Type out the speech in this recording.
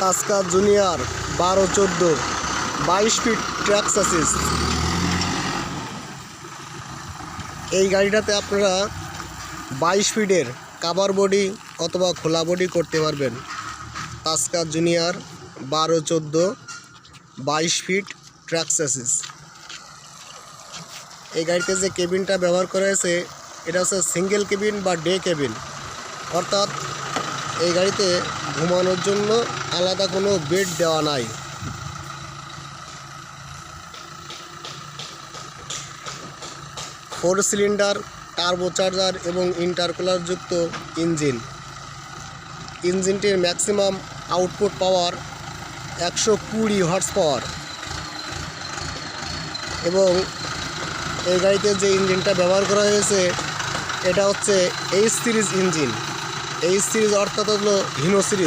তাস্কা junior, বারো চোদ্দ, বাইশ ফিট ট্র্যাক সাসিস। এই গাড়িটাতে আপনারা বাইশ ফিটের কাভার বডি অথবা খোলা বডি করতে পারবেন। তাস্কা জুনিয়র, বারো চোদ্দ, বাইশ ফিট ট্র্যাক সাসিস। এই গাড়িতে যে কেবিনটা ব্যবহার করা হয়েছে, এটা হচ্ছে সিঙ্গেল কেবিন বা ডে কেবিন অর্থাৎ এই গাড়িতে ঘুমানোর জন্য আলাদা কোনো বেড দেওয়া নাই। ফোর সিলিন্ডার, টার্বো চার্জার এবং ইন্টারকুলার যুক্ত ইঞ্জিন। ইঞ্জিনটির ম্যাক্সিমাম আউটপুট পাওয়ার একশো কুড়ি হর্স পাওয়ার। এবং এই গাড়িতে যে ইঞ্জিনটা ব্যবহার করা হয়েছে, এটা হচ্ছে H series engine. H series অর্থাৎ হলো হিনো সিরিজ